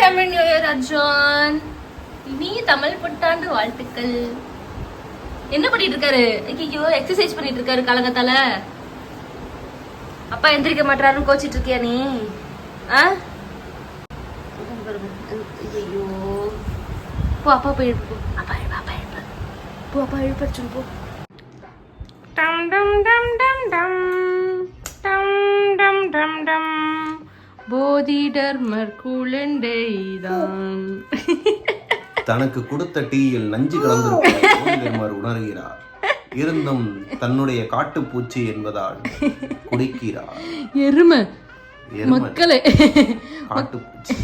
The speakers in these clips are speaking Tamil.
தமிழ் நியூ இயர் அர்ஜுன் இனிய தமிழ் புத்தாண்டு வாழ்த்துக்கள். என்ன பண்ணிட்டு இருக்காரு ஐயோ எக்ஸசைஸ் பண்ணிட்டு இருக்காரு கலகத்தால அப்பா எந்திரிக்க மாட்டாருன்னு கோச்சிட்டு இருக்கியா நீ? ஆ? ஐயோ போ அப்பா போய் எழுப்பு அப்பா எழுப்பு அப்பா எழுப்பு. போ அப்பா எழுப்பு போ. டம் டம் டம் டம் டம். டம் டம் டம் டம். போதி டர்மர் குழந்தைதான் தனக்கு கொடுத்த டீயில் நஞ்சு கலந்திருப்பதை உணர்கிறார். இருந்தும் தன்னுடைய காட்டுப்பூச்சி என்பதால் குடிக்கிறார். எருமை. மக்களே. காட்டுப்பூச்சி.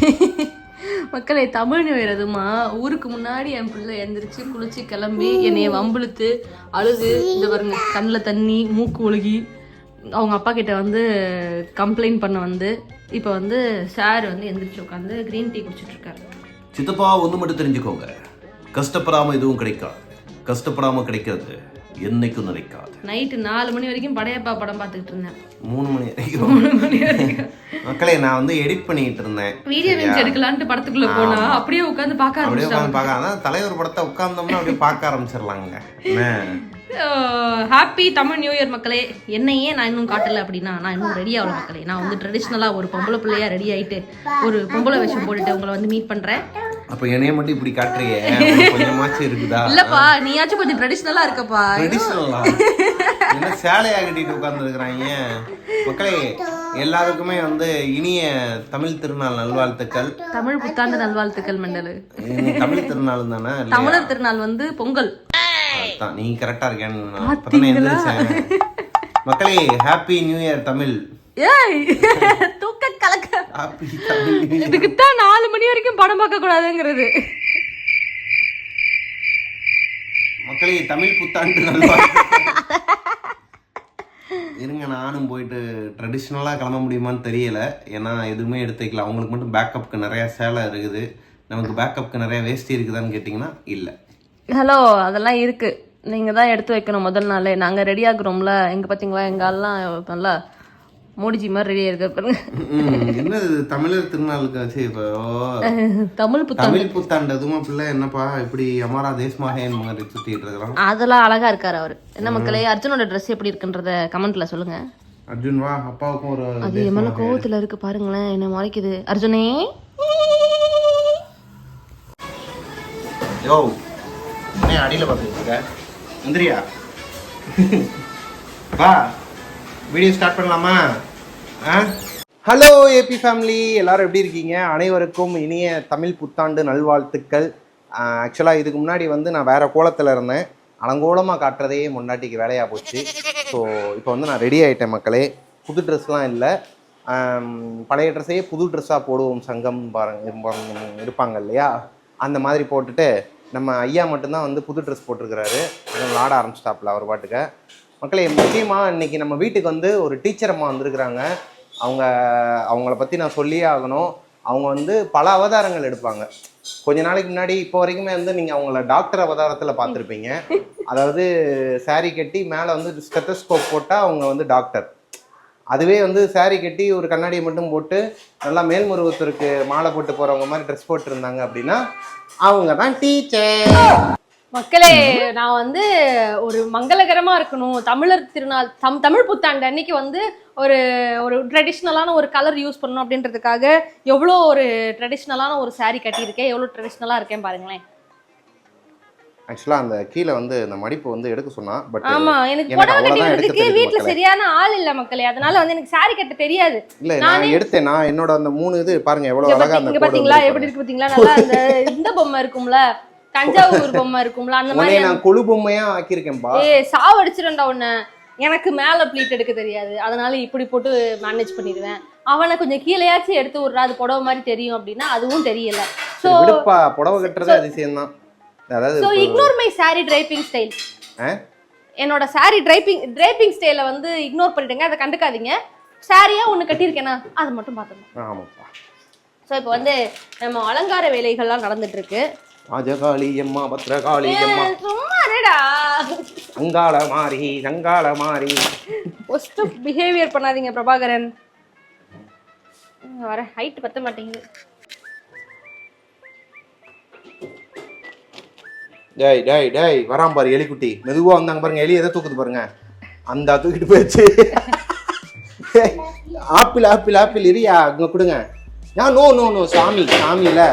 மக்களே தமிழ் அதுமா ஊருக்கு முன்னாடி என் பிள்ளை எந்திரிச்சு குளிச்சு கிளம்பி என்னைய வம்பிழுத்து அழுது. இந்த பாருங்க கண்ணில் தண்ணி மூக்கு ஒழுகி. அவங்க அப்பா கிட்ட வந்து கம்ப்ளைண்ட் பண்ண வந்து. இப்போ வந்து சார் வந்து எந்திரிச்சு உட்காந்து க்ரீன் டீ குடிச்சிட்டு இருக்காரு சித்தப்பா ஒன்று மட்டும் தெரிஞ்சுக்கோங்க. கஷ்டப்படாம எதுவும் கிடைக்காது. கஷ்டப்படாம கிடைக்கிறது என்னைக்கும் நினைக்காது நைட்டு நாலு மணி வரைக்கும் படையப்பா படம் பார்த்துக்கிட்டு இருந்தேன். மூணு மணி வரைக்கும்? மக்களே நான் வந்து எடிட் பண்ணிட்டு இருந்தேன். வீடியோ நிமிஷம் எடுக்கலான்ட்டு படத்துக்குள்ள போனா அப்படியே உட்காந்து பார்க்க அப்படியே ஆரம்பிச்சிட்டாங்க. உட்காந்து பார்க்க தலைவர் படத்தை உட்கார்ந்தோம்னா அப்படியே பார்க்க ஆரம்பிச்சிடலாங்க. ஹாப்பி தமிழ் நியூ இயர் மக்களே. என்னையே நான் இன்னும் காட்டல அப்படின்னா நான் இன்னும் ரெடி ஆகல மக்களே. நான் வந்து ட்ரெடிஷ்னலாக ஒரு பொம்பளை பிள்ளையா ரெடி ஆயிட்டு ஒரு பொம்பளை வேஷம் போட்டுட்டு உங்களை வந்து மீட் பண்றேன். அப்ப என்னைய மட்டும் இப்படி காட்டுறியே? கொஞ்சமாச்சும் இருக்குதா? இல்லப்பா நீயாச்சும் கொஞ்சம் ட்ரெடிஷ்னலா இருக்கப்பா. ட்ரெடிஷ்னலா என்ன சேலையா கட்டிட்டு உட்கார்ந்துருக்குறாங்க மக்களே எல்லாருக்குமே வந்து இனிய தமிழ் திருநாள் நல்வாழ்த்துக்கள். தமிழ் புத்தாண்டு நல்வாழ்த்துக்கள் மண்டலு. தமிழ் திருநாள் தானே? தமிழர் திருநாள் வந்து பொங்கல். நீ கரெக்டா இருக்கேன்னு மக்களே ஹாப்பி நியூ இயர் தமிழ். ஏய் தூக்க கலக்க. இதுக்கு தான் நாலு மணி வரைக்கும் படம் பார்க்க கூடாதுங்கிறது. மக்களே தமிழ் புத்தாண்டு இருங்க நானும் போயிட்டு ட்ரெடிஷ்னலாக கிளம்ப முடியுமான்னு தெரியல. ஏன்னா எதுவுமே எடுத்து வைக்கல அவங்களுக்கு மட்டும் பேக்கப்புக்கு நிறைய சேலை இருக்குது. நமக்கு பேக்கப்புக்கு நிறைய வேஷ்டி இருக்குதான்னு கேட்டிங்கன்னா இல்லை. ஹலோ அதெல்லாம் இருக்கு. நீங்க தான் எடுத்து வைக்கணும் முதல் நாளே. நாங்க ரெடி ஆகுறோம்ல. எங்க பாத்தீங்களா? எங்க ஆள்லாம் நல்லா மோடிஜி மாதிரி ரெடியா இருக்க பாருங்க. என்னது தமிழர் திருநாளுக்கு ஆச்சு இப்போ தமிழ் தமிழ் புத்தாண்டு. அதுமா பிள்ளை என்னப்பா? இப்படி அமாரா தேஸ்மாகேன் மாதிரி சுத்திட்டு இருக்கிறான் அதெல்லாம் அழகா இருக்காரு அவரு. என்ன மக்களே அர்ஜுனோட ட்ரெஸ் எப்படி இருக்குன்றத கமெண்ட்ல சொல்லுங்க. அர்ஜுன் வா. அப்பாவுக்கும் ஒரு அது என் மேல கோவத்துல இருக்கு பாருங்களேன். என்ன முறைக்குது. அர்ஜுனே. யோ. என்ன அடியில் பார்த்துருக்க இருக்க. வா. வீடியோ ஸ்டார்ட் பண்ணலாமா? ஆ? ஹலோ ஏபி ஃபேமிலி எல்லாரும் எப்படி இருக்கீங்க? அனைவருக்கும் இனிய தமிழ் புத்தாண்டு நல்வாழ்த்துக்கள். ஆக்சுவலாக இதுக்கு முன்னாடி வந்து நான் வேறு கோலத்தில் இருந்தேன். அலங்கோலமாக காட்டுறதே முன்னாடிக்கு வேலையாக போச்சு. ஸோ இப்போ வந்து நான் ரெடி ஆகிட்டேன் மக்களே. புது ட்ரெஸ்லாம் இல்லை. பழைய ட்ரெஸ்ஸையே புது ட்ரெஸ்ஸாக போடுவோம் சங்கம் பாருங்க இருப்பாங்க இல்லையா? அந்த மாதிரி போட்டுட்டு நம்ம ஐயா மட்டும்தான் வந்து புது ட்ரெஸ் போட்டிருக்கிறாரு. அதனால ஆட ஆரம்பிச்சிட்டாப்புல அவர் பாட்டுக்க. மக்களே முக்கியமாக இன்னைக்கு நம்ம வீட்டுக்கு வந்து ஒரு டீச்சர் அம்மா வந்திருக்கிறாங்க. அவங்க அவங்கள பற்றி நான் சொல்லியே ஆகணும். அவங்க வந்து பல அவதாரங்கள் எடுப்பாங்க. கொஞ்ச நாளைக்கு முன்னாடி இப்போ வரைக்குமே வந்து நீங்கள் அவங்கள டாக்டர் அவதாரத்தில் பார்த்துருப்பீங்க. அதாவது சாரி கட்டி மேலே வந்து ஸ்டெத்தஸ்கோப் போட்டால் அவங்க வந்து டாக்டர் அதுவே வந்து saree கட்டி ஒரு கண்ணாடியை மட்டும் போட்டு நல்லா மேல்முருகத்திற்கு மாலை போட்டு போகிறவங்க மாதிரி ட்ரெஸ் போட்டிருந்தாங்க அப்படின்னா அவங்க தான் டீச்சர் மக்களே நான் வந்து ஒரு மங்களகரமா இருக்கணும். தமிழர் திருநாள் தம் தமிழ் புத்தாண்டு அன்னைக்கு வந்து ஒரு ஒரு ட்ரெடிஷ்னலான ஒரு கலர் யூஸ் பண்ணணும் அப்படின்றதுக்காக எவ்வளோ ஒரு ட்ரெடிஷ்னலான ஒரு saree கட்டியிருக்கேன் எவ்வளோ ட்ரெடிஷ்னலாக இருக்கேன் பாருங்களேன். ஆக்சுவலாக அந்த கீழே வந்து இந்த மடிப்பு வந்து எடுக்க சொன்னா பட் ஆமா எனக்கு புடவை கட்டி விடுறதுக்கு மக்களே. சரியான ஆள் இல்ல மக்களே. அதனால வந்து எனக்கு saree கட்ட தெரியாது. இல்ல நான் எடுத்தேன். நான் என்னோட அந்த மூணு இது பாருங்க எவ்வளவு அழகா அந்த பாத்தீங்களா? எப்படி இருக்கு பாத்தீங்களா? நல்லா அந்த இந்த பொம்மை இருக்கும்ல. தஞ்சாவூர் பொம்மை இருக்கும்ல அந்த மாதிரி நான் கொழு பொம்மையா ஆக்கியிருக்கேன்பா ஏய் சாவடிச்சிடண்டா உன்னை. எனக்கு மேல ப்ளீட் எடுக்க தெரியாது. அதனால இப்படி போட்டு மேனேஜ் பண்ணிடுவேன். அவனை கொஞ்சம் கீழேயாச்சும் எடுத்து விட்றா. அது புடவை மாதிரி தெரியும் அப்படின்னா அதுவும் தெரியல. ஸோ சரி, விடுப்பா. புடவை கட்டுறது அதிசயம் தான் அதாவது so ignore my saree draping style? என்னோட saree draping draping ஸ்டைலை வந்து இக்னோர் பண்ணிடுங்க அதை கண்டுக்காதீங்க. சாரியா ஒன்று கட்டியிருக்கேனா அதை மட்டும் பார்த்துக்கணும். ஆமாப்பா. ஸோ இப்போ வந்து நம்ம அலங்கார வேலைகள்லாம் நடந்துட்டு இருக்கு ராஜகாளி அம்மா பத்ரகாளி அம்மா. சும்மா இருடா. சங்காள மாறி சங்காள மாறி. ஒஸ்ட் பிஹேவியர் பண்ணாதீங்க பிரபாகரன். வர ஹைட் பத்த மாட்டேங்குது. டேய் டேய் டேய் வரான் பாரு எலிக்குட்டி. மெதுவாக வந்தாங்க பாருங்க எலி எதை தூக்குது பாருங்க. அந்த தூக்கிட்டு போயிடுச்சு. ஆப்பிள் ஆப்பிள் ஆப்பிள் இரியா இங்கே கொடுங்க. நான் நோ நோ நோ சாமி சாமியில்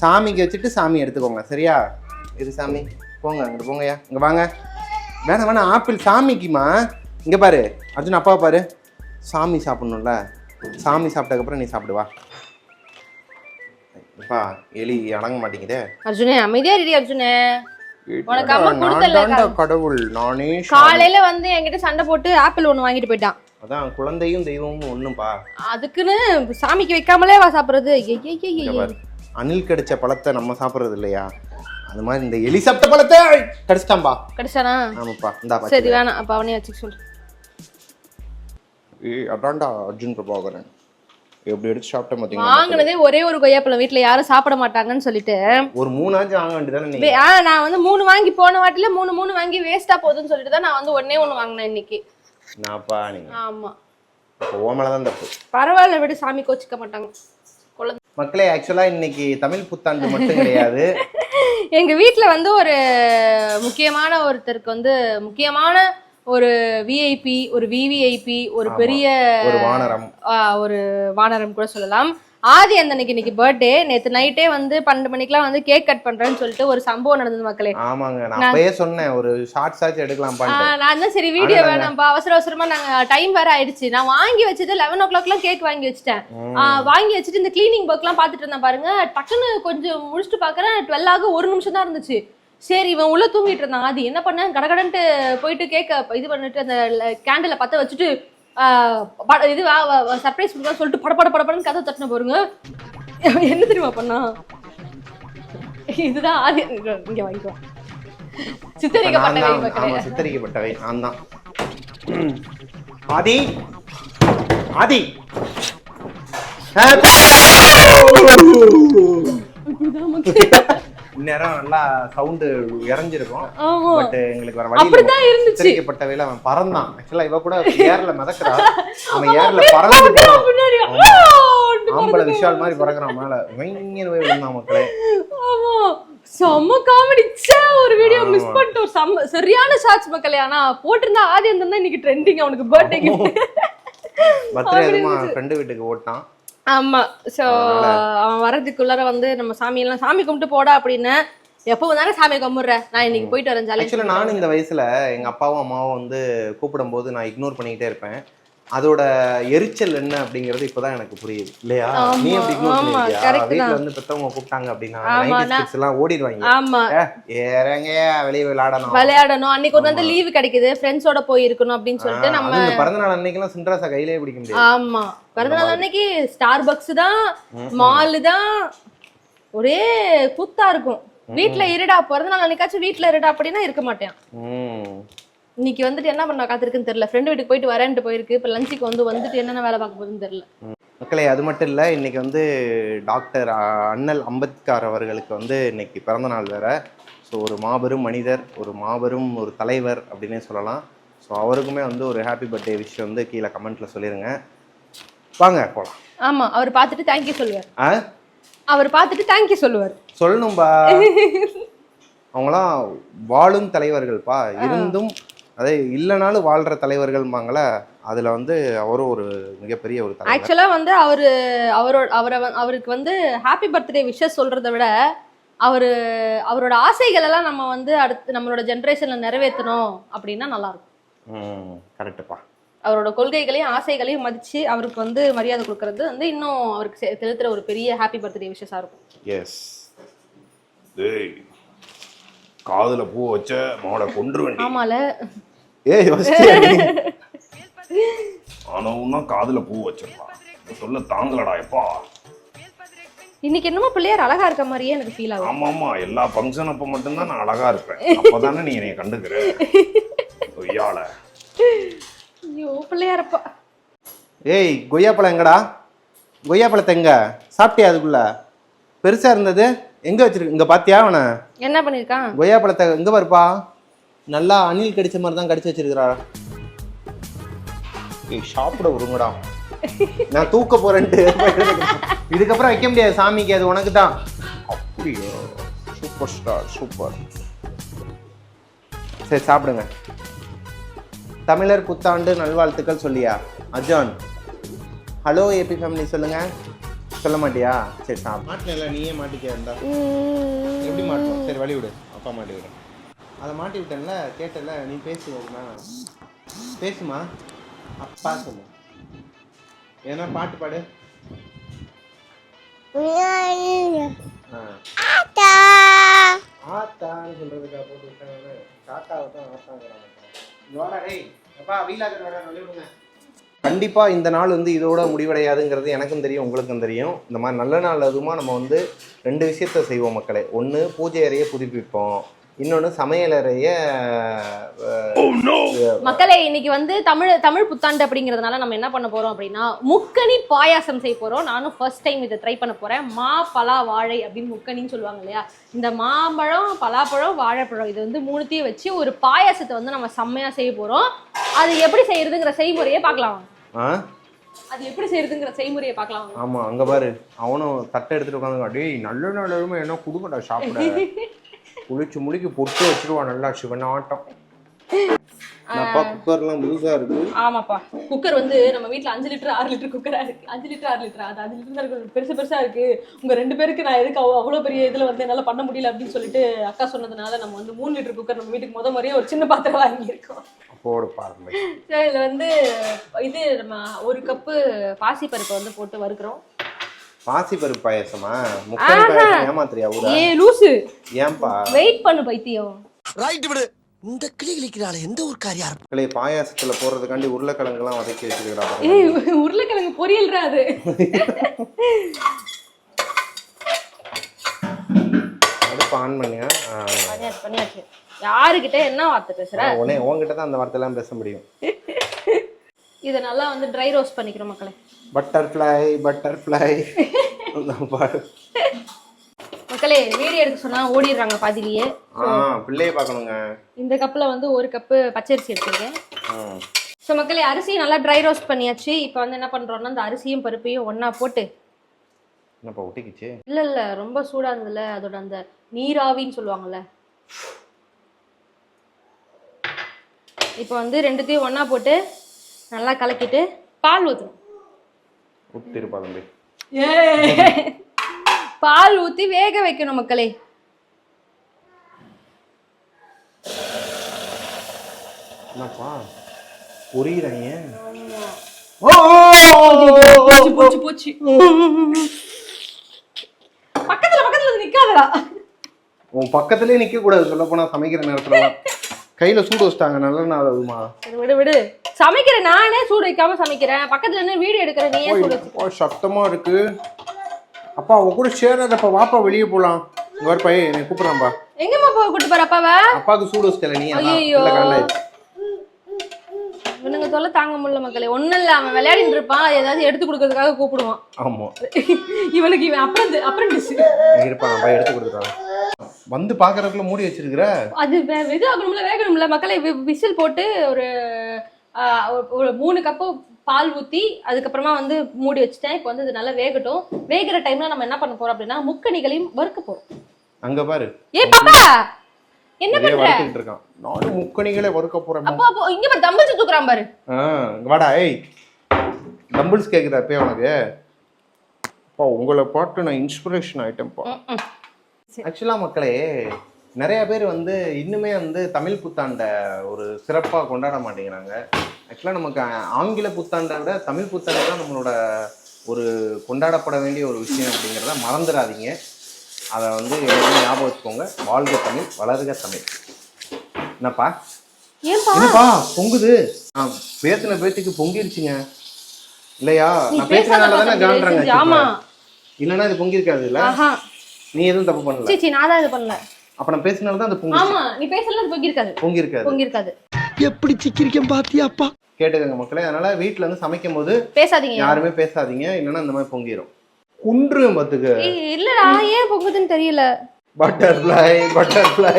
சாமிக்கு வச்சுட்டு சாமி எடுத்துக்கோங்க சரியா? இது சாமி போங்க அங்கிட்டு போங்கய்யா இங்கே வாங்க. வேணாம் வேணாம் ஆப்பிள் சாமிக்குமா? இங்கே பாரு அர்ஜுன் அப்பா பாரு. சாமி சாப்பிட்ணும்ல. சாமி சாப்பிட்டதுக்கப்புறம் நீ சாப்பிடுவா அப்பா எலி அடங்க மாட்டேங்குதே. அர்ஜுனே அமைதியா இரு அர்ஜுனே. கடவுள். நானே. காலையில வந்து என்கிட்ட சண்டை போட்டு ஆப்பிள் ஒண்ணு வாங்கிட்டு போயிட்டான். அதான் குழந்தையும் தெய்வமும் ஒண்ணும்பா. அதுக்குன்னு சாமிக்கு வைக்காமலே வா சாப்பிடுறது. அணில் கடிச்ச பழத்தை நம்ம சாப்பிடுறது இல்லையா? அது மாதிரி இந்த எலி சாப்பிட்ட பழத்தை கடிச்சிட்டான்பா. கிடைச்சானா? ஆமாப்பா இந்தா சரி வேணாம். அப்ப அவனே வச்சுக்க சொல்லு. ஏய் அதான்டா அர்ஜுன் பிரபாகரன். எப்படி எடுத்து சாப்பிட்ட பாத்தீங்களா வாங்கினதே ஒரே ஒரு கொய்யாப்பழம் வீட்ல யாரும் சாப்பிட மாட்டாங்கன்னு சொல்லிட்டு. ஒரு மூணாச்சும் வாங்க வேண்டியதானே நீ? வே- ஆ நான் வந்து மூணு வாங்கி போன வாட்டில மூணு மூணு வாங்கி வேஸ்டா போகுதுன்னு சொல்லிட்டு தான் நான் வந்து ஒண்ணே ஒண்ணு வாங்கினேன் இன்னைக்கு. நான்ப்பா நீங்க. ஆமா. இப்போ ஓமலை தான் தப்பு. பரவாயில்ல விடு சாமி கோச்சிக்க மாட்டாங்க. மக்களே ஆக்சுவலா இன்னைக்கு தமிழ் புத்தாண்டு மட்டும் கிடையாது. எங்க வீட்ல வந்து ஒரு முக்கியமான ஒருத்தருக்கு வந்து முக்கியமான ஒரு விஐபி ஒரு விவிஐபி ஒரு. பெரிய ஒரு வானரம். ஆ, ஒரு வானரம் கூட சொல்லலாம். ஆதி அந்த அன்னைக்கு இன்னைக்கு பர்த்டே நேத்து நைட்டே வந்து பன்னெண்டு மணிக்கெல்லாம் வந்து கேக் கட் பண்றேன்னு சொல்லிட்டு ஒரு சம்பவம் நடந்தது மக்களே. ஆமாங்க நான் அப்பயே சொன்னேன் ஒரு ஷார்ட்ஸ் ஆச்சு எடுக்கலாம் நான் தான் சரி வீடியோ வேணாம்ப்பா அவசர அவசரமா நாங்க டைம் வேற ஆயிடுச்சு நான் வாங்கி வச்சது லெவன் ஓ கிளாக்லாம் கேக் வாங்கி வச்சிட்டேன் வாங்கி வச்சுட்டு இந்த கிளீனிங் ஒர்க்லாம் பார்த்துட்டு இருந்தேன் பாருங்க டக்குன்னு கொஞ்சம் முடிச்சுட்டு பார்க்கறேன் டுவெல் ஆக ஒரு நிமிஷம் தான் இருந்துச்சு சரி இவன் உள்ள தூங்கிட்டு இருந்தான். அது என்ன பண்ணேன் கடகடன்ட்டு போயிட்டு கேக்க இது பண்ணிட்டு அந்த கேண்டில பத்த வச்சுட்டு இது சர்ப்ரைஸ் கொடுக்கலாம் சொல்லிட்டு பட பட படப்படன்னு கதை தட்டின பாருங்க. என்ன தெரியுமா பண்ணா? இதுதான் ஆதி இங்க இங்க வாங்கிக்கோ. சித்தரிக்கப்பட்ட நான் தான், வை மக்களே. ஆமா சித்தரிக்கப்பட்டவை நான் தான். ஆதி. ஆதி. இந்நேரம் நல்லா சவுண்டு இறஞ்சிருக்கும் பட் எங்களுக்கு வர வழி இருந்துச்சு. சித்தரிக்கப்பட்டவையில அவன் பறந்தான். ஆக்சுவலா இவ கூட ஏர்ல மிதக்குறா. அவன் ஏர்ல பறந்து ஆம்பளை விஷால் மாதிரி பறக்குறான் மேல. வைங்கன்னு போய் விழுந்தான் மக்களே. செம்ம காமெடி ஒரு வீடியோ. மிஸ் பண்ணிட்டோம் செம்ம சரியான ஷார்ட்ஸ் மக்களே. ஆனா போட்டிருந்தா ஆதி இருந்தா இன்னைக்கு ட்ரெண்டிங் அவனுக்கு பர்த்டே எதுமா ஃப்ரெண்டு வீட்டுக்கு ஓட்டான் ஆமா. சோ அவன் வரதுக்குள்ளார வந்து நம்ம சாமி எல்லாம் சாமி கும்பிட்டு போடா அப்படின்னு எப்போ வந்தாலும் சாமி கும்பிடுற. நான் இன்னைக்கு போயிட்டு வரேன் ஆக்சுவலா ஜாலியா நானும் இந்த வயசுல எங்க அப்பாவும் அம்மாவும் வந்து கூப்பிடும்போது நான் இக்னோர் பண்ணிக்கிட்டே இருப்பேன். அதோட எரிச்சல் என்ன அப்படிங்கிறது இப்பதான் எனக்கு புரியுது. இல்லையா? நீ வீட்ல தான். வந்து பெத்தவங்க கூப்பிட்டாங்க அப்படின்னா ஆமா, 90s நான்- kids எல்லாம் ஓடிடுவாங்க. ஏறங்க வெளியே விளையாடணும். விளையாடணும். அன்னைக்கு ஒரு நாள் லீவு கிடைக்குது. ஃப்ரெண்ட்ஸோட போய் இருக்கணும் அப்படின்னு சொல்லிட்டு நம்ம பிறந்த நாள் அன்னைக்கெல்லாம் சின்ராசா கையிலே பிடிக்க முடியாது. ஆமா. பிறந்தநாள் அன்னைக்கு ஸ்டார் பக்ஸ் தான் மாலு தான் ஒரே கூத்தா இருக்கும். வீட்ல இருடா பிறந்தநாள் அன்னைக்காச்சும் வீட்ல இருடா அப்படின்னா இருக்க மாட்டேன். இன்னைக்கு வந்துட்டு என்ன பண்ண காத்திருக்குன்னு தெரியல. ஃப்ரெண்டு வீட்டுக்கு போயிட்டு வரேன்ட்டு போயிருக்கு. இப்ப லஞ்சுக்கு வந்து வந்துட்டு என்னென்ன வேலை பார்க்க போகுதுன்னு தெரியல. மக்களே அது மட்டும் இல்லை இன்னைக்கு வந்து டாக்டர் அண்ணல் அம்பேத்கர் அவர்களுக்கு வந்து இன்னைக்கு பிறந்த நாள் வேற. ஸோ ஒரு மாபெரும் மனிதர் ஒரு மாபெரும் ஒரு தலைவர் அப்படின்னே சொல்லலாம். ஸோ அவருக்குமே வந்து ஒரு ஹாப்பி பர்த்டே விஷயம் வந்து கீழே கமெண்ட்ல சொல்லிருங்க. வாங்க போகலாம் ஆமா அவர் பார்த்துட்டு தேங்க்யூ சொல்லுவார். ஆ? அவர் பார்த்துட்டு தேங்க்யூ சொல்லுவார். சொல்லணும்பா. அவங்களாம் வாழும் தலைவர்கள்ப்பா. இருந்தும் அதே இல்லைனாலும் வாழ்ற தலைவர்கள்பாங்கள அதுல வந்து அவரும் ஒரு மிகப்பெரிய ஒரு தலைவர். ஆக்சுவலா வந்து அவரு அவரோட அவரை அவருக்கு வந்து ஹாப்பி பர்த்டே விஷஸ் சொல்றதை விட அவரு அவரோட ஆசைகள் எல்லாம் நம்ம வந்து அடுத்து நம்மளோட ஜென்ரேஷன்ல நிறைவேற்றணும் அப்படின்னா நல்லா இருக்கும் ம் கரெக்டுப்பா அவரோட கொள்கைகளையும் ஆசைகளையும் மதிச்சு அவருக்கு வந்து மரியாதை கொடுக்கறது வந்து இன்னும் அவருக்கு செ- செலுத்துற ஒரு பெரிய ஹாப்பி பர்த்டே விஷஸா இருக்கும். எஸ் காதுல பூ வச்ச மோட கொன்றுவண்டி ஆமால. ஏய் ஆனவுன்னா காதுல பூ வச்சிருப்பான் இத சொல்ல தாங்கலடா எப்பா. இன்னைக்கு என்னமோ பிள்ளையார் அழகா இருக்க மாதிரியே எனக்கு ஃபீல் ஆகும் ஆமா ஆமா எல்லா ஃபங்க்ஷன் அப்ப மட்டும்தான் நான் அழகா இருப்பேன். அப்பதானே நீ என்னைய கண்டுக்கிற? கொய்யால ஐயோ பிள்ளையாரப்பா. ஏய் கொய்யாப்பழம் எங்கடா? கொய்யாப்பழத்தை எங்க? சாப்பிட்டியா அதுக்குள்ள? பெருசா இருந்தது? எங்க வச்சிருக்கு இங்க பாத்தியா அவனை? என்ன பண்ணிருக்கான்? கொய்யாப்பழத்தை எங்க பாருப்பா? நல்லா அணில் கடிச்ச மாதிரி தான் கடிச்சு வச்சிருக்கிறா ஏய் சாப்பிட விடுங்கடா. நான் தூக்க போறேன்ட்டு இதுக்கப்புறம் வைக்க முடியாது சாமிக்கு அது உனக்கு தான் அப்படியா? சூப்பர் ஸ்டார் சூப்பர் சரி சாப்பிடுங்க. தமிழர் புத்தாண்டு நல்வாழ்த்துக்கள் சொல்லியா? அஜான். ஹலோ ஏபி ஃபேமிலி சொல்லுங்க. சொல்ல மாட்டியா? சரி சாப்பிடு மாட்டினல நீயே மாட்டிக்க இருந்தா? எப்படி மாட்டோம் சரி வழி விடு. அப்பா மாட்டி விடு அதை மாட்டி விட்டேன்ல கேட்டல நீ பேசுமா பேசுமா? அப்பா சொல்லு. ஏன்னா பாட்டு பாடு. ஆத்தான்னு சொல்றதுக்கா போட்டு விட்டாங்க. தான் ஆத்தாங்கிறாங்க. டேய். அப்பா வீலாக்கிற நொழி விடுங்க. கண்டிப்பா இந்த நாள் வந்து இதோட முடிவடையாதுங்கிறது எனக்கும் தெரியும் உங்களுக்கும் தெரியும். இந்த மாதிரி நல்ல நாள் அதுமா நம்ம வந்து ரெண்டு விஷயத்த செய்வோம் மக்களே. ஒன்று பூஜை அறையை புதுப்பிப்போம். இன்னொன்று சமையலறைய அஹ், மக்களே இன்னைக்கு வந்து தமிழ் தமிழ் புத்தாண்டு அப்படிங்கிறதுனால நம்ம என்ன பண்ண போறோம் அப்படின்னா முக்கனி பாயாசம் செய்ய போறோம். நானும் ஃபர்ஸ்ட் டைம் இதை ட்ரை பண்ண போறேன். மா பலா வாழை அப்படின்னு முக்கனின்னு சொல்லுவாங்க இல்லையா? இந்த மாம்பழம் பலாப்பழம் வாழைப்பழம் இது வந்து மூணுத்தையும் வச்சு ஒரு பாயாசத்தை வந்து நம்ம செம்மையா செய்ய போறோம். அது எப்படி செய்யறதுங்கிற செய்முறையை பார்க்கலாம். ஆ? அது எப்படி செய்யறதுங்கிற செய்முறையை பார்க்கலாம். ஆமா அங்க பாரு. அவனும் தட்டை எடுத்துட்டு உட்காந்து டேய் நல்ல நாளுமே என்ன குடுக்கடா சாப்பிட. குளிச்சு முழிக்கு பொட்டு வச்சிருவான் நல்லா சிவன் ஆட்டம் அப்பா குக்கர்லாம் முழுசா இருக்கு? ஆமாப்பா. குக்கர் வந்து நம்ம வீட்ல அஞ்சு லிட்டர் ஆறு லிட்டர் குக்கரா இருக்கு. அஞ்சு லிட்டர் ஆறு லிட்டர்? அது அஞ்சு லிட்டர் தான் இருக்கு. பெருசு பெருசா இருக்கு. உங்க ரெண்டு பேருக்கு நான் எதுக்கு அவ்வளோ அவ்வளோ பெரிய இதுல வந்து என்னால பண்ண முடியல அப்படின்னு சொல்லிட்டு அக்கா சொன்னதுனால நம்ம வந்து மூணு லிட்டர் குக்கர் நம்ம வீட்டுக்கு முத மாதிரியே ஒரு சின்ன பாத்திரம் வாங்கியிருக்கோம். போடு பாருங்க ஸோ இதுல வந்து இது நம்ம ஒரு கப்பு பாசி பருப்பை வந்து போட்டு வறுக்கிறோம். பாசி பருப்பு பாயசமா? முக்கல் பாயசம் ஏமாத்திரியா ஊரா? ஏ லூசு. ஏன்பா? வெயிட் பண்ணு பைத்தியம். ரைட் விடு. இந்த கிளி கிளிக்கிறாள் எந்த ஒரு காரியா கிளை பாயாசத்துல போடுறதுக்காண்டி உருளைக்கிழங்குலாம் வதக்கி வச்சிருக்கிறா. ஏய் உருளைக்கிழங்கு பொரியல்ரா அது. அடுப்பு ஆன் பண்ணியா? ஆ, பண்ணியாச்சு பண்ணியாச்சு. யாருக்கிட்ட என்ன வார்த்தை பேசுற? உடனே உன்கிட்ட தான் அந்த வார்த்தையெல்லாம் பேச முடியும். இதை நல்லா வந்து ட்ரை ரோஸ்ட் பண்ணிக்கிறோம் மக்களே. பட்டர்ஃப்ளை பட்டர்ஃப்ளை மக்களே வீடியோ எடுக்க சொன்னா ஓடிடுறாங்க பாதிலேயே பிள்ளைய பார்க்கணுங்க. இந்த கப்பில் வந்து ஒரு கப்பு பச்சரிசி எடுத்துருக்கேன். ஸோ மக்களே அரிசி நல்லா ட்ரை ரோஸ்ட் பண்ணியாச்சு. இப்போ வந்து என்ன பண்ணுறோம்னா அந்த அரிசியும் பருப்பையும் ஒன்றா போட்டு. என்னப்பா ஒட்டிக்கிச்சு? இல்லை இல்லை ரொம்ப சூடாக இருந்ததுல அதோட அந்த நீராவின்னு சொல்லுவாங்கல்ல. இப்போ வந்து ரெண்டுத்தையும் ஒன்றா போட்டு நல்லா கலக்கிட்டு பால் ஊற்றணும் தம்பி பால் ஊற்றி வேக வைக்கணும் மக்களே என்னப்பா புரியுறாங்க போச்சு போச்சு போச்சு பக்கத்துல பக்கத்துல வந்து நிக்காதடா உன் பக்கத்துலயே நிக்க கூடாது சொல்ல போனா சமைக்கிற நேரத்துல கையில சூடு வச்சிட்டாங்க. நல்ல நாள் அதுமா விடு விடு. சமைக்கிறேன் நானே சூடு வைக்காம சமைக்கிறேன். பக்கத்துல என்ன வீடியோ எடுக்கிற நீ சூடு சத்தமா இருக்கு. அப்பா அவ கூட சேராதப்பா வாப்பா வெளியே போலாம். இங்க வர பையன் என்னை கூப்பிடுறான்பா எங்கம்மா போக கூட்டு போற அப்பாவ? அப்பாவுக்கு சூடு வச்சிட்டல நீ காலைல. இவனுங்க தொல்லை தாங்க முடியல மக்களே. ஒண்ணும் இல்ல அவன் விளையாடிட்டு இருப்பான். ஏதாவது எடுத்து கொடுக்கறதுக்காக கூப்பிடுவான். ஆமா. இவனுக்கு இவன் அப்புறம் அப்ரண்டிஸ் இருப்பா நான் போய் எடுத்து கொடுத்துட்டான் வந்து பாக்குறதுக்குள்ள மூடி வச்சிருக்கிற? அது இது ஆகணும்ல வேகணும்ல. மக்களை விசில் போட்டு ஒரு ஒரு- மூணு கப்பு பால் ஊத்தி அதுக்கப்புறமா வந்து மூடி வச்சுட்டேன். இப்போ வந்து இது நல்லா வேகட்டும். வேகிற டைம்ல நம்ம என்ன பண்ண போறோம் அப்படின்னா முக்கணிகளையும் வறுக்க போறோம். அங்க பாரு. ஏ பாப்பா! என்ன பண்ற? இருக்கான். நானும் முக்கணிகளே வறுக்க போறேன். அப்போ அப்போ இங்க பாரு தம்பிச்சு தூக்குறான் பாரு. வாடா ஏய். டம்பிள்ஸ் கேக்குதா இப்பயே உனக்கு? அப்பா உங்களை பாட்டு நான் இன்ஸ்பிரேஷன் ஆயிட்டேன்ப்பா. ஆக்சுவலாக மக்களே நிறைய பேர் வந்து இன்னுமே வந்து தமிழ் புத்தாண்டை ஒரு சிறப்பாக கொண்டாட மாட்டேங்கிறாங்க. ஆக்சுவலாக நமக்கு ஆங்கில புத்தாண்டை விட தமிழ் புத்தாண்டு தான் நம்மளோட ஒரு கொண்டாடப்பட வேண்டிய ஒரு விஷயம் அப்படிங்கிறத மறந்துடாதீங்க. அதை வந்து எப்பவுமே ஞாபகம் வச்சுக்கோங்க. வாழ்க தமிழ் வளர்க தமிழ். என்னப்பா? என்னப்பா? பொங்குது. நான் பேசின பேச்சுக்கு பொங்கிருச்சுங்க. இல்லையா? நான் பேசுறதுனால தானே காண்றாங்க இல்லைன்னா இது பொங்கிருக்காது இல்ல? நீ எதுவும் தப்பு பண்ணல? சீ சீ நான் தான் இது பண்ணல. அப்ப நான் பேசினால தான் அது பொங்கி ஆமா நீ பேசல அது பொங்கிருக்காது பொங்கிருக்காது பொங்கிருக்காது எப்படி சிக்கிரிக்கம் பாத்தியாப்பா கேட்டுக்கங்க மக்களே அதனால வீட்ல வந்து சமைக்கும் போது பேசாதீங்க. யாருமே பேசாதீங்க இல்லைன்னா இந்த மாதிரி பொங்கிரும். குன்றும் பத்துக்கு இல்லடா ஏன் பொங்குதுன்னு தெரியல. பட்டர்ஃப்ளை பட்டர்ஃப்ளை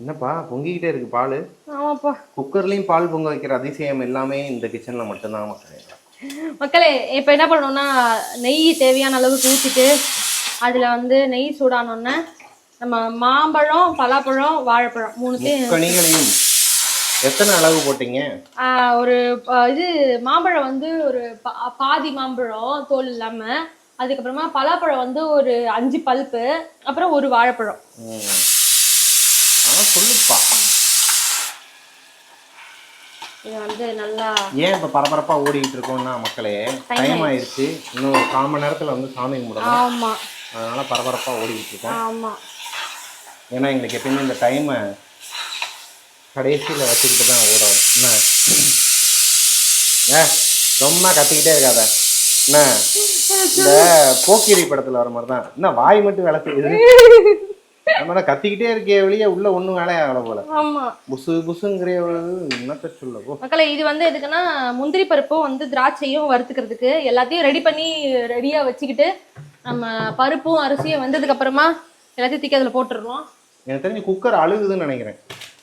என்னப்பா பொங்கிக்கிட்டே இருக்கு பால். ஆமாப்பா. குக்கர்லயும் பால் பொங்க வைக்கிற அதிசயம் எல்லாமே இந்த கிச்சன்ல மட்டும்தான் மக்களே. மக்களே இப்போ என்ன பண்ணணும்னா நெய் தேவையான அளவுக்கு ஊற்றிட்டு அதில் வந்து நெய் சூடானோடனே நம்ம மாம்பழம் பலாப்பழம் வாழைப்பழம் மூணுத்தையும் முக்கணிகளையும் எத்தனை அளவு போட்டீங்க ஒரு இது மாம்பழம் வந்து ஒரு பாதி மாம்பழம் தோல் இல்லாம அதுக்கப்புறமா பலாப்பழம் வந்து ஒரு அஞ்சு பல்ப்பு அப்புறம் ஒரு வாழைப்பழம். ஆனா சொல்லுப்பா இது வந்து நல்லா ஏன் இப்ப பரபரப்பா ஓடிக்கிட்டு இருக்கோம்னா மக்களே டைம் ஆயிடுச்சு. இன்னும் ஒரு கால் மணி நேரத்துல வந்து சாமி கும்பிடணும் ஆமா. அதனால பரபரப்பா ஓடிக்கிட்டு இருக்கோம். ஆமா. ஏன்னா எங்களுக்கு எப்பயுமே இந்த டைமை கடைசியில் வச்சுக்கிட்டு தான் ஓடும் என்ன? ஏ ரொம்ப கத்திக்கிட்டே இருக்காத. என்ன? இந்த போக்கிரி படத்தில் வர மாதிரி தான் என்ன வாய் மட்டும் வேலை செய்யுது நம்ம கத்திக்கிட்டே இருக்கே வெளியே உள்ள ஒன்றும் வேலையாகல போல. ஆமா. புசு புசுங்கிற என்னத்த சொல்ல போ. மக்களே இது வந்து எதுக்குன்னா முந்திரி பருப்பும் வந்து திராட்சையும் வறுத்துக்கிறதுக்கு எல்லாத்தையும் ரெடி பண்ணி ரெடியா வச்சுக்கிட்டு நம்ம பருப்பும் அரிசியும் வெந்ததுக்கு அப்புறமா எல்லாத்தையும் தூக்கி அதுல போட்டுடுறோம் எனக்கு தெரிஞ்சு குக்கர் அழுகுதுன்னு நினைக்கிறேன்.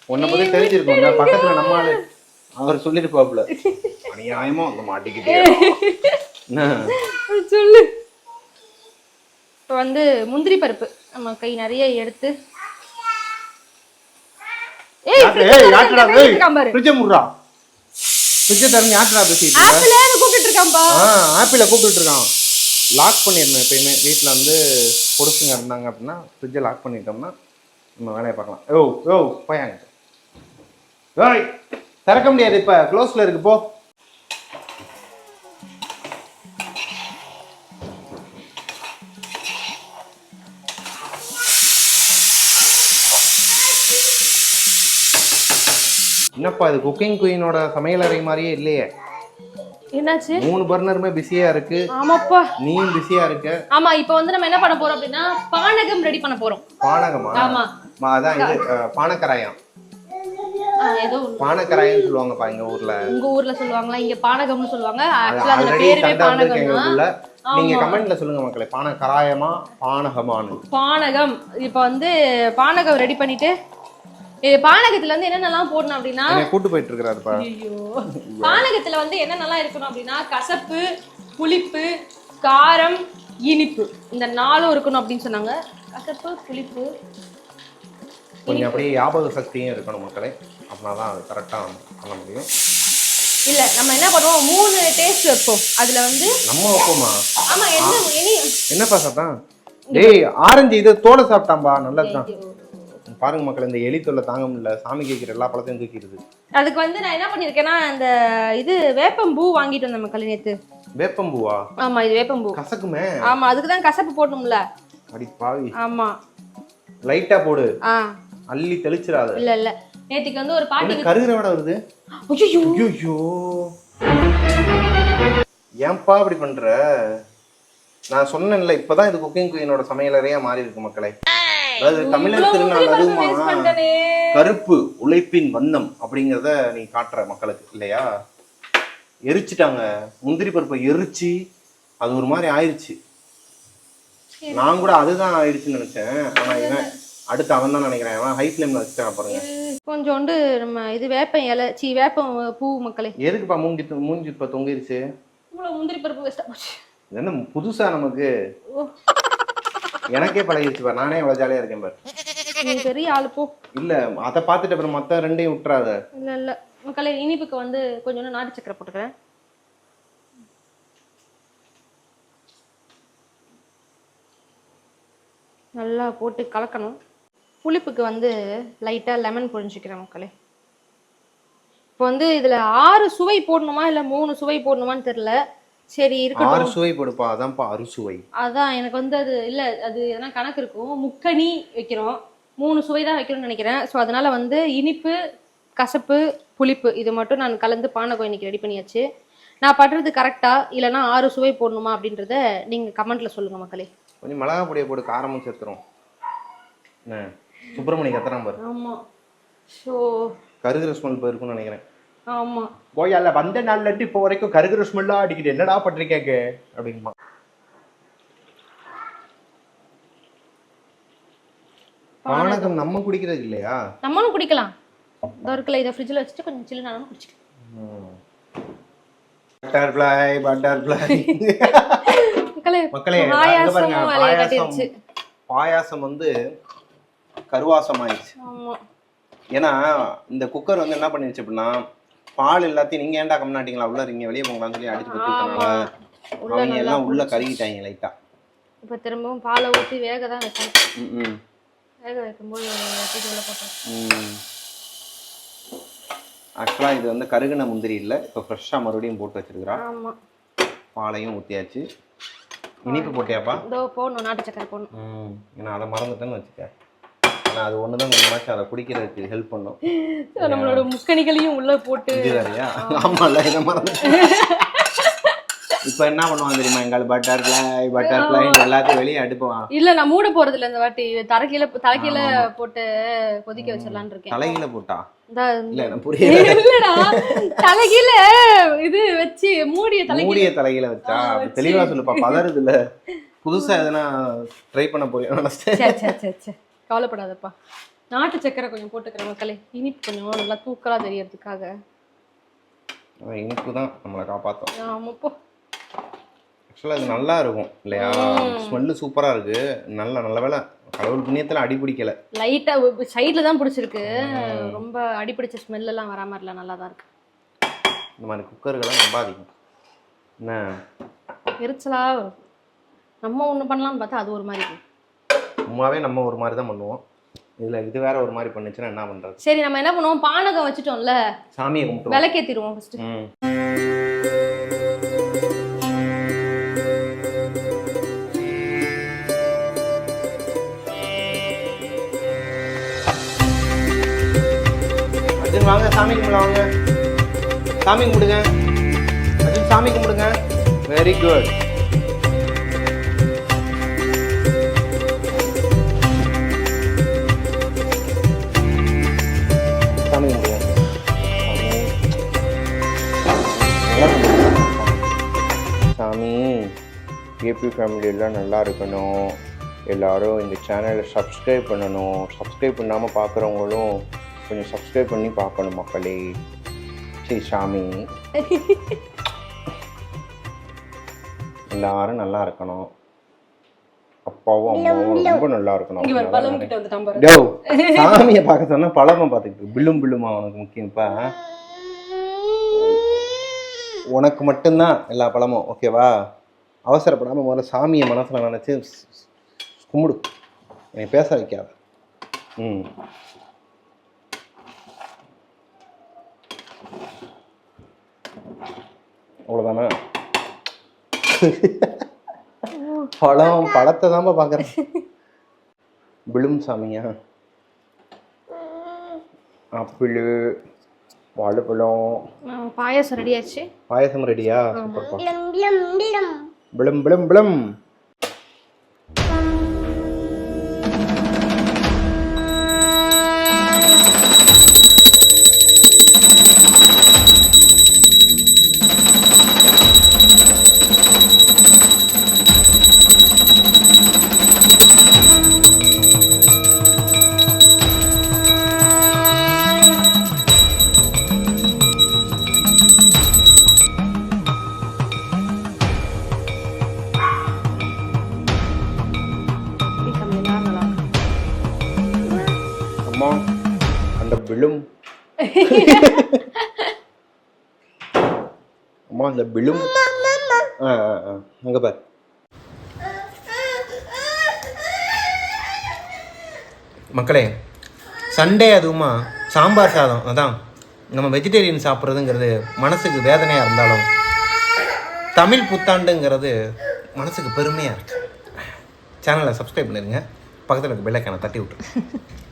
உன்னை பற்றி தெரிஞ்சிருக்கும் பக்கத்தில் நம்ம ஆளு அவர் சொல்லியிருப்பாப்புல அநியாயமா மாட்டிக்கிட்டே சொல்லு. இப்போ வந்து முந்திரி பருப்பு நம்ம கை நிறைய எடுத்து. லாக் பண்ணிடணும் எப்பயுமே. வீட்டில் வந்து பொடுசுங்க இருந்தாங்க அப்படின்னா ஃப்ரிட்ஜை லாக் பண்ணிட்டோம்னா நம்ம வேலையை பார்க்கலாம். ஓ ஓ போயாங்க திறக்க முடியாது இப்போ. க்ளோஸில் இருக்கு போ. என்னப்பா இது குக்கிங் குயினோட சமையலறை மாதிரியே இல்லையே. என்னாச்சு? மூணு பர்னருமே பிஸியா இருக்கு. ஆமாப்பா. நீயும் பிஸியா இருக்க. ஆமா இப்போ வந்து நம்ம என்ன பண்ண போறோம் அப்படின்னா பானகம் ரெடி பண்ண போறோம். பானகமா? ஆமா. மா, அதான் இது பானக்கராயம். ஏதோ ஒண்ணு. பானக்கராயம்னு சொல்லுவாங்கப்பா எங்க ஊர்ல. உங்க ஊர்ல சொல்லுவாங்களா? இங்க பானகம்னு சொல்லுவாங்க. ஆக்சுவலா ஆல்ரெடி பேருமே பானகம் நீங்க. கமெண்ட்ல சொல்லுங்க மக்களே பானக்கராயமா பானகமானு பானகம். இப்போ வந்து பானகம் ரெடி பண்ணிட்டு இது பானகத்துல வந்து என்னென்னலாம் போடணும் அப்படின்னா என்னை கூட்டு போயிட்டு இருக்கிறாருப்பா. ஐயோ. பானகத்துல வந்து என்னென்னலாம் இருக்கணும் அப்படின்னா கசப்பு புளிப்பு காரம் இனிப்பு. இந்த நாலும் இருக்கணும் அப்படின்னு சொன்னாங்க. கசப்பு புளிப்பு கொஞ்சம் அப்படியே ஞாபக சக்தியும் இருக்கணும் மக்களே. அப்படின்னா தான் அது கரெக்டா பண்ண முடியும். இல்ல நம்ம என்ன பண்ணுவோம்? மூணு டேஸ்ட் வைப்போம். அதுல வந்து நம்ம வைப்போமா? ஆமா என்ன எனி என்னப்பா சத்தம்? டேய் ஆரஞ்சு இது தோலை சாப்பிட்டாம்பா நல்லதுதான். பாருங்க மக்களே இந்த எலி தொல்லை தாங்க முடியல சாமி கேட்கிற எல்லா பழத்தையும் தூக்கிடுது அதுக்கு வந்து நான் என்ன பண்ணிருக்கேன்னா இந்த இது வேப்பம்பூ வாங்கிட்டு வந்தேன் மக்கள் நேத்து. வேப்பம்பூவா? ஆமா இது வேப்பம்பூ. கசக்குமே? ஆமா அதுக்கு தான் கசப்பு போடணும்ல. அடி பாவி. ஆமா. லைட்டா போடு. ஆ. அள்ளி தெளிச்சிடாத. இல்ல இல்ல. நேத்திக்கு வந்து ஒரு பாட்டி கருகிற விட வருது? ஐயோ ஐயோ ஏன்பா இப்படி பண்ற? நான் சொன்னேன்ல இப்பதான் இது குக்கிங் குயினோட சமையலறையா மாறி இருக்கு மக்களே. அதாவது தமிழர் திருநாள் அதுவுமா கருப்பு உழைப்பின் வண்ணம் அப்படிங்கிறத நீ காட்டுற மக்களுக்கு இல்லையா? எரிச்சிட்டாங்க. முந்திரி பருப்பை எரிச்சு அது ஒரு மாதிரி ஆயிடுச்சு நான் கூட அதுதான் ஆயிடுச்சுன்னு நினைச்சேன். ஆனா இவன் அடுத்து அவன் தான் நினைக்கிறேன். அவன் ஹை ஃபிளேம்ல வச்சுட்டான் பாருங்க. கொஞ்சோண்டு நம்ம இது வேப்பம் இலை. சீ வேப்பம் பூ மக்களே. எதுக்குப்பா மூஞ்சி மூஞ்சி இப்ப தொங்கிருச்சு? முந்திரி பருப்பு வேஸ்டா போச்சு. என்ன புதுசா நமக்கு? எனக்கே பழகிடுச்சு பாரு. நானே அவ்வளவு ஜாலியா இருக்கேன் பாரு. நீ பெரிய ஆளு போ. இல்ல அதை பார்த்துட்டு அப்புறம் மத்த ரெண்டையும் விட்டுறாத. இல்ல இல்ல. மக்களே இனிப்புக்கு வந்து கொஞ்சோண்டு நாட்டு சக்கரை போட்டுக்கிறேன். நல்லா போட்டு கலக்கணும். புளிப்புக்கு வந்து லைட்டாக லெமன் புழிஞ்சிக்கிறேன் மக்களே. இப்போ வந்து இதில் ஆறு சுவை போடணுமா இல்லை மூணு சுவை போடணுமான்னு தெரில சரி ஆறு இருக்கட்டும் சுவை போடுப்பா அதான்ப்பா அறுசுவை அதான் எனக்கு வந்து அது இல்லை அது எதனா கணக்கு இருக்கும். முக்கனி வைக்கிறோம். மூணு சுவை தான் வைக்கணும்னு நினைக்கிறேன். ஸோ அதனால வந்து இனிப்பு கசப்பு புளிப்பு இது மட்டும் நான் கலந்து பானகம் இன்னைக்கு ரெடி பண்ணியாச்சு. நான் பண்றது கரெக்டா இல்லைன்னா ஆறு சுவை போடணுமா அப்படின்றத நீங்க கமெண்ட்ல சொல்லுங்க மக்களே. கொஞ்சம் மிளகா பொடியை போட்டு காரமும் சேர்த்துரும் என்ன? சுப்பிரமணி கத்துறான் பாரு. ஆமா. ஸோ கருகிற ஸ்மெல் போயிருக்கும்னு நினைக்கிறேன். ஆமா. கோயால வந்த நாள்ல இருந்து இப்போ வரைக்கும் கருகிற ஸ்மெல்லா அடிக்குது. என்னடா பண்றீங்க அப்படிங்குமா பானகம் நம்ம குடிக்கிறது இல்லையா? நம்மளும் குடிக்கலாம். இதோ இருக்குல்ல இதை ஃப்ரிட்ஜில் வச்சுட்டு கொஞ்சம் சில்லு நானும் குடிச்சிக்கலாம் பட்டர்ஃப்ளை பட்டர்ஃப்ளை மக்களே மக்களே பாயாசம் பாயாசம் வந்து கருவாசம் ஆயிடுச்சு ஆமா. ஏன்னா இந்த குக்கர் வந்து என்ன பண்ணிருச்சு அப்படின்னா பால் எல்லாத்தையும் நீங்க ஏன்டா கம்னாட்டிங்களா உள்ள நீங்க வெளியே போங்களான்னு சொல்லி அடிச்சு கொடுத்துருக்கனால உள்ள அவங்க எல்லாம் உள்ள கருகிட்டாங்க லைட்டா. இப்ப திரும்பவும் பாலை ஊத்தி வேக தான் வைக்கணும். ம் வேக வைக்கும்போது உள்ள போட்டோம். ஆக்சுவலாக இது வந்து கருகின முந்திரி இல்லை. இப்போ ஃப்ரெஷ்ஷாக மறுபடியும் போட்டு வச்சிருக்கிறா. ஆமா. பாலையும் ஊற்றியாச்சு இனிப்பு போட்டியாப்பா? இதோ போடணும் நாட்டு சக்கரை போடணும். ம். நான் அதை மறந்துட்டேன்னு வச்சுக்க. ஆனால் அது ஒன்று தான் கொஞ்சமாச்சும் அதை குடிக்கிறதுக்கு ஹெல்ப் பண்ணும். நம்மளோட முக்கணிகளையும் உள்ள போட்டு வேறையா ஆமாம்ல இதை மறந்துட்டேன். இப்போ என்ன பண்ணுவான் தெரியுமா? எங்கள் பட்டர்ஃப்ளை பட்டர்ஃப்ளை எல்லாத்தையும் வெளியே அடுப்புவான் இல்ல நான் மூட போறது இல்ல இந்த வாட்டி. தலக்கீழ தலக்கீழ போட்டு கொதிக்க வச்சிடலாம்னு இருக்கேன். தலையில போட்டா? இல்லடா. தலைகீழ இது வச்சு மூடிய தலைகீழ. மூடிய தலையில வச்சா. தெளிவா சொல்லுப்பா பதறுது இல்ல புதுசா எதனா ட்ரை பண்ண போறியா கவலைப்படாதப்பா. நாட்டு சக்கரை கொஞ்சம் போட்டுக்கிறேன் மக்களே. இனிப்பு கொஞ்சம் நல்லா தூக்கலா தெரியறதுக்காக. இனிப்பு தான் நம்மளை காப்பாற்றும் ஆமாப்போ ஆக்சுவலாக இது நல்லா இருக்கும் இல்லையா? ஸ்மெல்லு சூப்பரா இருக்கு. நல்ல நல்ல வேலை கடவுள் புண்ணியத்துல அடி பிடிக்கல லைட்டா சைடுல தான் பிடிச்சிருக்கு. ரொம்ப அடிப்பிடிச்ச ஸ்மெல் எல்லாம் வராம இல்ல நல்லா தான் இருக்கு. இந்த மாதிரி குக்கர்கள்லாம் நம்பாதீங்க என்ன? எரிச்சலா வரும். நம்ம ஒண்ணு பண்ணலாம்னு பார்த்தா அது ஒரு மாதிரி இருக்கு சும்மாவே நம்ம ஒரு மாதிரி தான் பண்ணுவோம். இதுல இது வேற ஒரு மாதிரி பண்ணுச்சுன்னா என்ன பண்றது? சரி நம்ம என்ன பண்ணுவோம்? பானகம் வச்சுட்டோம்ல? சாமியை கும்பிட்டு விளக்கேத்திடுவோம் ஃபர்ஸ்ட் அர்ஜுன் வாங்க சாமி கும்பிட வாங்க. சாமி கும்பிடுங்க. அர்ஜுன் சாமி கும்பிடுங்க. வெரி குட் ஏபி ஃபேமிலி எல்லாம் நல்லா இருக்கணும். எல்லாரும் இந்த சேனலை சப்ஸ்கிரைப் பண்ணணும். சப்ஸ்கிரைப் பண்ணாமல் பார்க்குறவங்களும் கொஞ்சம் சப்ஸ்கிரைப் பண்ணி பார்க்கணும் மக்களே. சரி சாமி. எல்லாரும் நல்லா இருக்கணும். அப்பாவும் அம்மாவும் ரொம்ப நல்லா இருக்கணும். டேய், சாமியை பார்க்க சொன்னா பழமா பார்த்துக்கிட்டு பில்லும் பில்லுமா உனக்கு முக்கியம்ப்பா. உனக்கு மட்டும்தான் எல்லா பழமும் ஓகேவா அவசரப்படாம முதல்ல சாமியை மனசுல நினைச்சு கும்பிடு. என்னை பேச வைக்காத. ம். அவ்வளோதானே பழம் பழத்தை தான்ப்பா பார்க்குறேன் விழும் சாமியா? ஆப்பிள் வாழைப்பழம். பாயாசம் ரெடி ஆச்சு. பாயசம் ரெடியா பிளம் பிளம் பிளம் விழும். ஆ ஆ ஆ. அங்கே பார். மக்களே சண்டே அதுவுமா சாம்பார் சாதம் அதான். நம்ம வெஜிடேரியன் சாப்பிட்றதுங்கிறது மனசுக்கு வேதனையாக இருந்தாலும் தமிழ் புத்தாண்டுங்கிறது மனசுக்கு பெருமையாக இருக்கு. சேனலை சப்ஸ்கிரைப் பண்ணிருங்க. பக்கத்தில் இருக்க பெல்லைக்கான தட்டி விட்டுருங்க.